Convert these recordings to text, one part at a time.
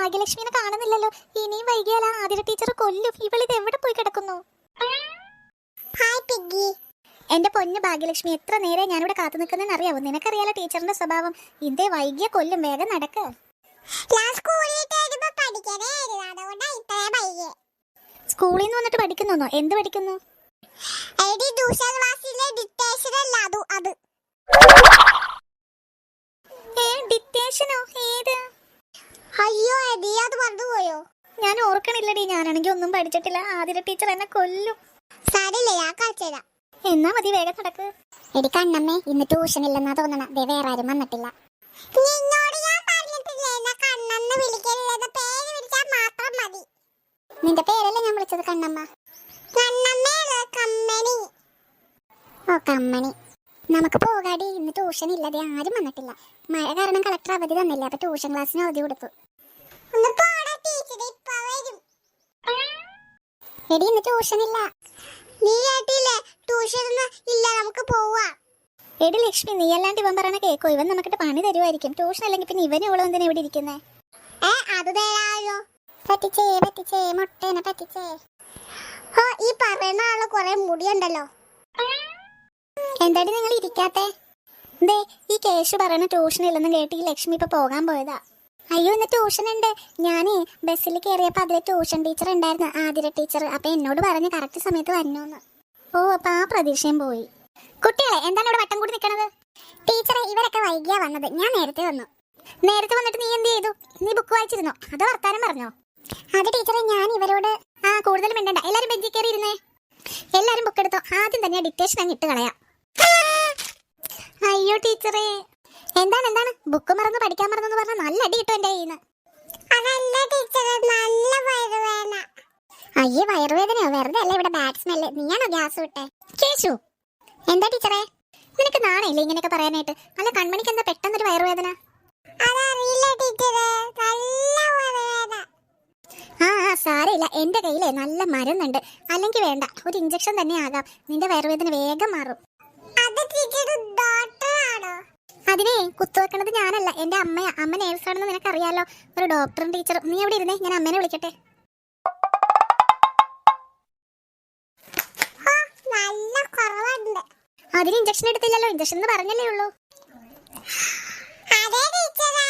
ഭാഗ്യലക്ഷ്മിനെ കാണുന്നില്ലല്ലോ. ഇനിയും വൈകിയാൽ ആ ആതിര ടീച്ചർ കൊല്ലും. ഇവളിത് എവിടെ പോയി കിടക്കുന്നു? ഹായ് പിഗ്ഗി എന്റെ പൊന്ന് ഭാഗ്യലക്ഷ്മി എത്ര നേരെ ഞാനിവിടെ കാത്തു നിൽക്കുന്നതെന്ന് അറിയാവോ? നിനക്കറിയാലോ ടീച്ചറിന്റെ സ്വഭാവം? ഇതേ വൈകിയ കൊല്ലും വേഗം നടക്ക്. സ്കൂളിൽ നിന്ന് വന്നിട്ട് പഠിക്കുന്നോ എന്ത് പഠിക്കുന്നു? ഏ ഡിറ്റേഷനോ ഏത്? അയ്യോ എടി അത് മറന്നുപോയോ ഞാൻ ഓർക്കണില്ലടി ഞാനാണെങ്കിൽ ഒന്നും പഠിച്ചിട്ടില്ല. ആതിര ടീച്ചർ എന്നെ കൊല്ലും. സാരില്ല ഞാൻ കളിച്ചുതരാം എന്നാ മതി വേഗം നടക്ക്. എടി കണ്ണമ്മേ ഇന്ന് ട്യൂഷൻ ഇല്ലെന്നാ തോന്നണ. ദേ വേറെ ആരും വന്നിട്ടില്ല. നിന്റെ പേരല്ലേ ഞാൻ വിളിച്ചത് കണ്ണമ്മ? ഓ കമ്മണി നമുക്ക് പോകാടി ഇന്ന് ട്യൂഷൻ ഇല്ലാതെ ആരും വന്നിട്ടില്ല. മഴ കാരണം കളക്ടർ അവധി തന്നില്ല അപ്പൊ ട്യൂഷൻ ക്ലാസ്സിന് അവധി കൊടുത്തു. എടി ട്യൂഷൻ ഇല്ല. നീ ലക്ഷ്മി നീ അല്ലാണ്ട് ഇവൻ പറയണ കേക്കോ? ഇവൻ നമുക്കിട്ട് പണി തരുമായിരിക്കും ട്യൂഷൻ അല്ലെങ്കിൽ പിന്നെ ഇവനും ഇവളും എന്തിനാ ഇവിടെ ഇരിക്കുന്നേ? പറ്റിച്ചേ പറ്റിച്ചേ മുട്ടേനെ പറ്റിച്ചേ. ഓ ഈ പറയുന്ന ആൾ കൊറേ മുടിയുണ്ടല്ലോ. എന്താടി നിങ്ങൾ ഇരിക്കാത്തേ? ഈ കേശു പറയണ ട്യൂഷൻ ഇല്ലെന്ന് കേട്ട് ഈ ലക്ഷ്മി ഇപ്പൊ പോകാൻ പോയതാ. അയ്യോ ഇന്ന് ട്യൂഷൻ ഉണ്ട്. ഞാൻ ബസ്സിൽ കയറിയപ്പോൾ അതിലെ ട്യൂഷൻ ടീച്ചർ ഉണ്ടായിരുന്നു ആതിര ടീച്ചർ അപ്പൊ എന്നോട് പറഞ്ഞ് കറക്റ്റ് സമയത്ത് വന്നൂന്ന്. ഓ അപ്പൊ ആ പ്രതീക്ഷയും പോയി. കുട്ടികളെ എന്താണ് ഇവിടെ വട്ടം കൂടി നിൽക്കണത് ടീച്ചറെ ഇവരൊക്കെ വൈകിയാ വന്നത്. ഞാൻ നേരത്തെ വന്നു. നേരത്തെ വന്നിട്ട് നീ എന്ത് ചെയ്തു? നീ ബുക്ക് വായിച്ചിരുന്നോ? അതോ വർത്താനം പറഞ്ഞോ? അത് ടീച്ചറെ ഞാൻ ഇവരോട് ആ കൂടുതൽ മിണ്ടണ്ട. എല്ലാരും ബെഞ്ചിൽ കയറി ഇരുന്നേ എല്ലാരും ബുക്ക് എടുത്തോ? ആദ്യം തന്നെ ഡിക്റ്റേഷൻ അങ്ങ് ഇട്ട് കളയാം. അയ്യോ ടീച്ചറേ എന്താണ് എന്താണ്? ബുക്ക് മറന്ന് പഠിക്കാൻ മറന്നു പറഞ്ഞാൽ നല്ല അടി കിട്ടും എന്റെ കയ്യിൽ നിന്ന് അയ്യോ വയറുവേദനയോ? വെറുതെ അല്ലേ ഇവിടെ ബാഡ് സ്മെല്ല് നീയാണോ ഗ്യാസ് വിട്ടെ കേശു എന്താ ടീച്ചറേ? നിനക്ക് നാണയില്ലേ ഇങ്ങനെയൊക്കെ പറയാനായിട്ട്? നല്ല കൺമണിക്ക് എന്താ പെട്ടെന്നൊരു വയറുവേദന? ആ സാരമില്ല. എന്റെ കയ്യിലെ നല്ല മരുന്നുണ്ട്. അല്ലെങ്കിൽ വേണ്ട ഒരു ഇഞ്ചക്ഷൻ തന്നെ ആകാം. നിന്റെ വയറുവേദന വേഗം മാറും. അതിനെ കുത്തുവെക്കണത് ഞാനല്ല. എന്റെ അമ്മയാ. അമ്മ നേഴ്സാണെന്ന് നിനക്കറിയാലോ? ഒരു ഡോക്ടറും ടീച്ചറും. നീ എവിടെ ഇരുന്നേ? ഞാൻ അമ്മേനെ വിളിക്കട്ടെ. നല്ല കുറവുണ്ട് അതിന് ഇഞ്ചക്ഷൻ എടുത്തില്ലല്ലോ. ഇഞ്ചക്ഷൻ എന്ന് പറഞ്ഞല്ലേ ഉള്ളൂ. അതെ ടീച്ചറെ.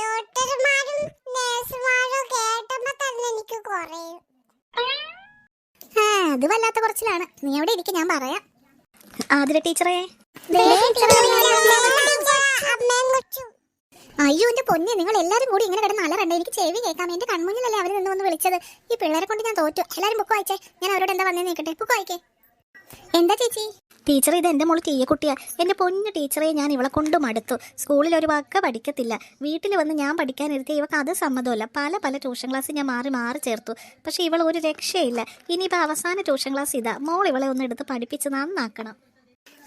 ഡോക്ടർമാരും നഴ്സുമാരും കേട്ടപ്പോ തന്നെ എനിക്ക് കുറയും. അത് വല്ലാത്ത കുറച്ചിലാണ്. നീ എവിടെ ഇരിക്കും? ഞാൻ പറയാം. ആതിര ടീച്ചറേ. അമ്മയും കൊച്ചും അയ്യോ എന്റെ പൊന്നെ നിങ്ങൾ എല്ലാവരും കൂടി ഇങ്ങനെ കിടന്ന് അലറണ്ട. എനിക്ക് ചെവി കേൾക്കാം. എന്റെ കൺമുന്നിലല്ലേ അവർ നിന്ന് വന്ന് വിളിച്ചത്. ഈ പിള്ളേരെ കൊണ്ട് ഞാൻ തോറ്റു. എല്ലാവരും ബുക്ക് വായിച്ചേ. ഞാൻ അവരോട് എന്താ വന്നേ നിൽക്കട്ടെ ബുക്ക് വായിക്കേ. എന്താ ചേച്ചി? ടീച്ചർ ഇത് എന്റെ മോൾ തീയക്കുട്ടിയാ എന്റെ പൊന്നു ടീച്ചറെ ഞാൻ ഇവളെ കൊണ്ട് മടുത്തു. സ്കൂളിൽ ഒരു വാക്ക് പഠിക്കത്തില്ല. വീട്ടിൽ വന്ന് ഞാൻ പഠിക്കാനിരുത്തി ഇവക്ക് അത് സമ്മതമല്ല. പല പല ട്യൂഷൻ ക്ലാസ് ഞാൻ മാറി മാറി ചേർത്തു. പക്ഷേ ഇവൾ ഒരു രക്ഷയില്ല. ഇനിയിപ്പോൾ അവസാന ട്യൂഷൻ ക്ലാസ് ഇതാ. മോൾ ഇവളെ ഒന്ന് എടുത്ത് പഠിപ്പിച്ച് നന്നാക്കണം.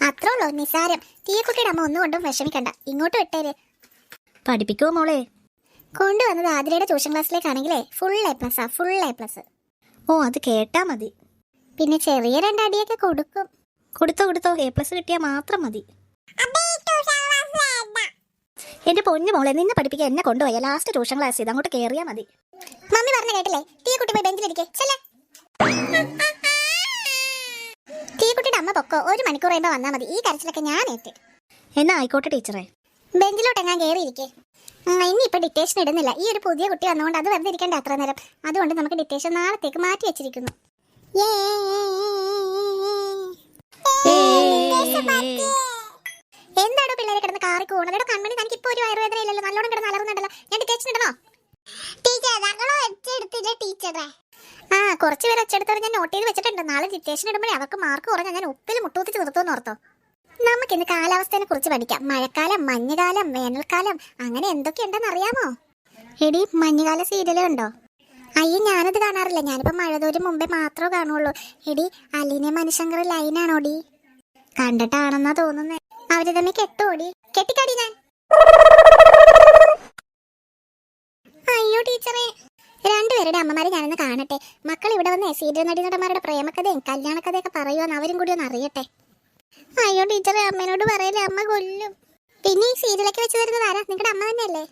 അത്രേ ഉള്ളൂ നിസാരം തീയക്കുട്ടിയുടെ അമ്മ ഒന്നുകൊണ്ടും വിഷമിക്കണ്ട. ഇങ്ങോട്ട് വിട്ടേര്. പഠിപ്പിക്കുമോ മോളെ? കൊണ്ടുവന്നത് ആതിരയുടെ ട്യൂഷൻ ക്ലാസ്സിലേക്കാണെങ്കിലേ ഫുൾ എ പ്ലസ് ആ ഫുൾ എ പ്ലസ് ഓ അത് കേട്ടാ മതി. പിന്നെ ചെറിയ രണ്ടടിയൊക്കെ കൊടുക്കും. കൊടുത്തോ കൊടുത്തോ എ പ്ലസ് കിട്ടിയാൽ മാത്രം മതി. എന്റെ പൊന്നു മോളെ നിന്നെ പഠിപ്പിക്കാൻ എന്നെ കൊണ്ടുപോയ ലാസ്റ്റ് ട്യൂഷൻ ക്ലാസ് ചെയ്ത് അങ്ങോട്ട് കേറിയാ മതി. മമ്മി പറഞ്ഞു കേട്ടില്ലേ തീ കുട്ടി പോയി ബെഞ്ചിലിരിക്കേ ചെല്ലേ. തീ കുട്ടിയുടെ അമ്മ പൊക്കോ ഒരു മണിക്കൂർ കഴിയുമ്പോൾ വന്നാൽ മതി ഈ കരച്ചിലൊക്കെ ഞാൻ ഏറ്റ് എന്നാ ആയിക്കോട്ടെ ടീച്ചറെ. ബെഞ്ചിലോട്ട് ഞാൻ കയറിയിരിക്കേ ഇനി ഇപ്പൊ ഡിറ്റേഷൻ ഇടുന്നില്ല ഈ ഒരു പുതിയ കുട്ടി വന്നുകൊണ്ട് അത് വെറുതെ ഇരിക്കേണ്ട അത്ര നേരം അതുകൊണ്ട് നമുക്ക് ഡിറ്റേഷൻ നാളത്തേക്ക് മാറ്റി വെച്ചിരിക്കുന്നു എന്താണോ പിള്ളേരെ കിടന്ന് കാറി കൂണതയുടെ കൺമണി തനിക്ക് ഇപ്പോൾ ഒരു വയറുവേദന ഇല്ലല്ലോ നല്ലോണം കിടന്ന് അലറുന്നുണ്ടല്ലോ ഞാൻ ഡിറ്റേഷൻ ഇടണോ ടീച്ചർ ആ കുറച്ച് പേര് ഒച്ചെടുത്തവരെ ഞാൻ നോട്ട് ചെയ്ത് വെച്ചിട്ടുണ്ട് നാളെ ഡിറ്റേഷൻ ഇടുമ്പോഴേ അവർക്ക് മാർക്ക് കുറഞ്ഞാൽ ഞാൻ ഉപ്പിൽ മുട്ടൂത്തിച്ച് എന്ന് ഓർത്തോ നമുക്കിന്ന് കാലാവസ്ഥയെ കുറിച്ച് പഠിക്കാം. മഴക്കാലം മഞ്ഞുകാലം വേനൽക്കാലം അങ്ങനെ എന്തൊക്കെയുണ്ടെന്ന് അറിയാമോ? എടി മഞ്ഞുകാല സീരിയലേ ഉണ്ടോ അയ്യോ ഞാനത് കാണാറില്ല. ഞാനിപ്പോ മഴ തോരും മുമ്പേ മാത്രമേ കാണുള്ളൂ. എടി അലീനെ മനുശങ്കർ ലൈനാണോടി കണ്ടിട്ടാണെന്നാ തോന്നുന്നേ. അവർ തമ്മിൽ കെട്ടോടി? കെട്ടിക്കടി ഞാൻ? അയ്യോ ടീച്ചറെ. രണ്ടുപേരുടെ അമ്മമാരെ ഞാനൊന്ന് കാണട്ടെ. മക്കൾ ഇവിടെ വന്ന് സീരിയൽ നടീനടന്മാരുടെ പ്രേമകഥയും കല്യാണക്കഥയൊക്കെ പറയുവാന്ന് അവരും കൂടി ഒന്ന് അറിയട്ടെ. അയ്യോ ടീച്ചറെ അമ്മേനോട് പറയല്ലേ അമ്മ കൊല്ലും. പിന്നെ ഈ സീരിയലൊക്കെ വെച്ച് തരുന്നത് ആരാ? നിങ്ങളുടെ അമ്മ തന്നെയല്ലേ?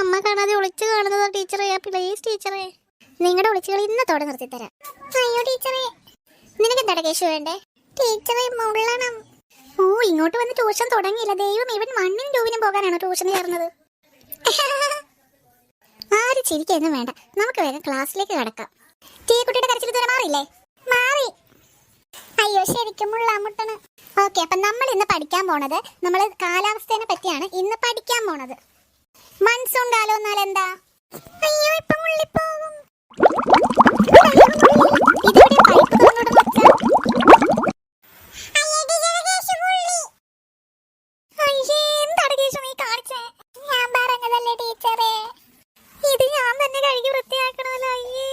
അമ്മ കാണാതെ ഒളിച്ചു കാണുന്നതോ ടീച്ചറെ പ്ലീസ് ടീച്ചറെ. നിങ്ങളുടെ വിളിച്ചുകൾ ഇന്നത്തോടെ നിർത്തിത്തരാം. അയ്യോ ടീച്ചറെ നിനക്ക് എന്താ കേശു വേണ്ടേ? ടീച്ചറെ മുള്ളണം. ഓ ഇങ്ങോട്ട് വന്ന് ട്യൂഷൻ തുടങ്ങിയില്ല. ദൈവം ഇവൻ മണ്ണിനും രൂപിനും പോകാനാണോ ട്യൂഷൻ ചേർന്നത് ആര് ചിരിക്കൊന്നും വേണ്ട. നമുക്ക് വേഗം ക്ലാസ്സിലേക്ക് കടക്കാം. ടീക്കുട്ടിയുടെ കരച്ചിൽ ഇതുവരെ മാറിയില്ലേ? മാറി അയ്യോ ശരിക്കും മുള്ളാമുട്ടണ് ഓക്കെ അപ്പൊ നമ്മൾ ഇന്ന് പഠിക്കാൻ പോണത് നമ്മൾ കാലാവസ്ഥേനെ പറ്റിയാണ് ഇന്ന് പഠിക്കാൻ പോണത്. മൺസൂൺ കാലം എന്നാൽ എന്താ? അയ്യോ ഇപ്പൊ ഉള്ളിപ്പോകും ഞാൻ പറഞ്ഞതല്ലേ ടീച്ചറേ. ഇത് ഞാൻ തന്നെ കഴുകി വൃത്തിയാക്കണമല്ലോ അയ്യേ.